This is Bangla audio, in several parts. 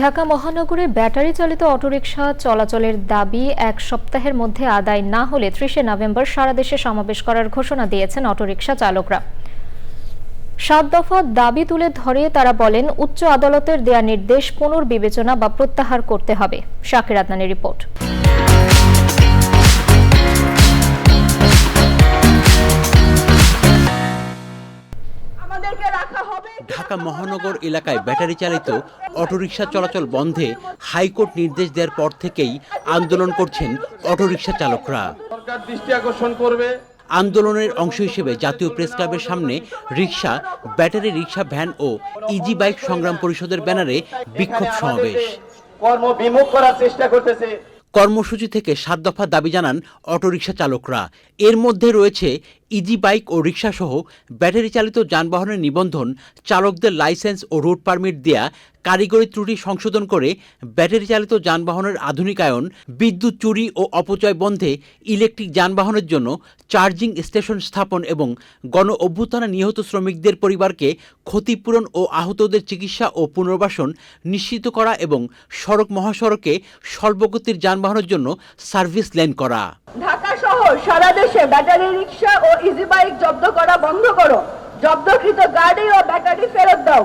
ঢাকা মহানগরে ব্যাটারি চালিত অটোরিকশা চলাচলের দাবি এক সপ্তাহের মধ্যে আদায় না হলে ত্রিশে নভেম্বর সারা দেশে সমাবেশ করার ঘোষণা দিয়েছেন অটোরিকশা চালকরা। সাত দফা দাবি তুলে ধরে তারা বলেন, উচ্চ আদালতের দেয়া নির্দেশ পুনর্বিবেচনা বা প্রত্যাহার করতে হবে। শাকির আদনানের রিপোর্ট। ঢাকা মহানগর এলাকায় ব্যাটারি চালিত অটোরিকশা চলাচল বন্ধে হাইকোর্ট নির্দেশ দেওয়ার পর থেকেই আন্দোলন করছেন অটোরিকশা চালকরা। সরকার দৃষ্টি আকর্ষণ করবে। আন্দোলনের অংশ হিসেবে জাতীয় প্রেস ক্লাবের সামনে রিক্সা ব্যাটারি রিক্সা ভ্যান ও ইজি বাইক সংগ্রাম পরিষদের ব্যানারে বিক্ষোভ সমাবেশ। কর্ম করার চেষ্টা করতেছে। কর্মসূচি থেকে সাত দফা দাবি জানান অটোরিকশা চালকরা। এর মধ্যে রয়েছে ইজি বাইক ও রিক্সাসহ ব্যাটারি চালিত যানবাহনের নিবন্ধন চালকদের লাইসেন্স ও রুট পারমিট দেয়া, কারিগরি ত্রুটি সংশোধন করে ব্যাটারি চালিত যানবাহনের আধুনিকায়ন, বিদ্যুৎ চুরি ও অপচয় বন্ধে ইলেকট্রিক যানবাহনের জন্য চার্জিং স্টেশন স্থাপন এবং গণ অভ্যুত্থানে নিহত শ্রমিকদের পরিবারকে ক্ষতিপূরণ ও আহতদের চিকিৎসা ও পুনর্বাসন নিশ্চিত করা এবং সড়ক মহাসড়কে স্বল্পগতির যানবাহনের জন্য সার্ভিস লেন করা। সহ সারা দেশে ব্যাটারি রিক্সা ও ইজি বাইক জব্দ করা বন্ধ করো। জব্দকৃত গাড়ি ও ব্যাটারি ফেরত দাও।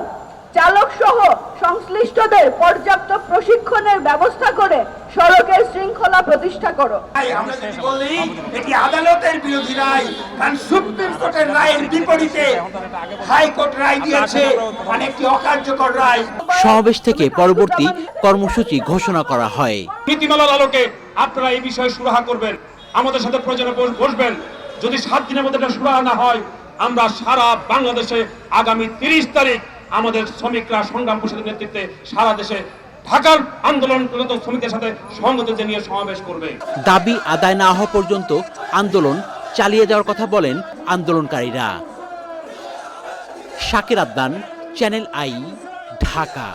চালক সহ সংশ্লিষ্টদের পর্যাপ্ত প্রশিক্ষণের ব্যবস্থা করে সড়কের শৃঙ্খলা প্রতিষ্ঠা করো। আমরা যদি বলি এটি আদালতের বিরোধী রায় কারণ সুপ্রিম কোর্টের রায়ের বিপরীতে হাইকোর্ট রায় দিয়েছে মানে একটি অকার্যকর রায়। সমাবেশ থেকে পরবর্তী কর্মসূচি ঘোষণা করা হয়। নীতিমালার আলোকে আপনারা এই বিষয়ে সুরাহা করবেন। আমাদের সাথে প্রয়োজনে বসবেন যদি সাত দিনের মধ্যে সুরাহা না হয়, আমরা সারা বাংলাদেশে আগামী তিরিশ তারিখ আমাদের শ্রমিকরা সংগ্রাম পরিষদের নেতৃত্বে সারা দেশে ঢাকার শ্রমিকদের সাথে সংগত নিয়ে সমাবেশ করবে। দাবি আদায় না হওয়া পর্যন্ত আন্দোলন চালিয়ে যাওয়ার কথা বলেন আন্দোলনকারীরা। Shakir channel I, Dhaka.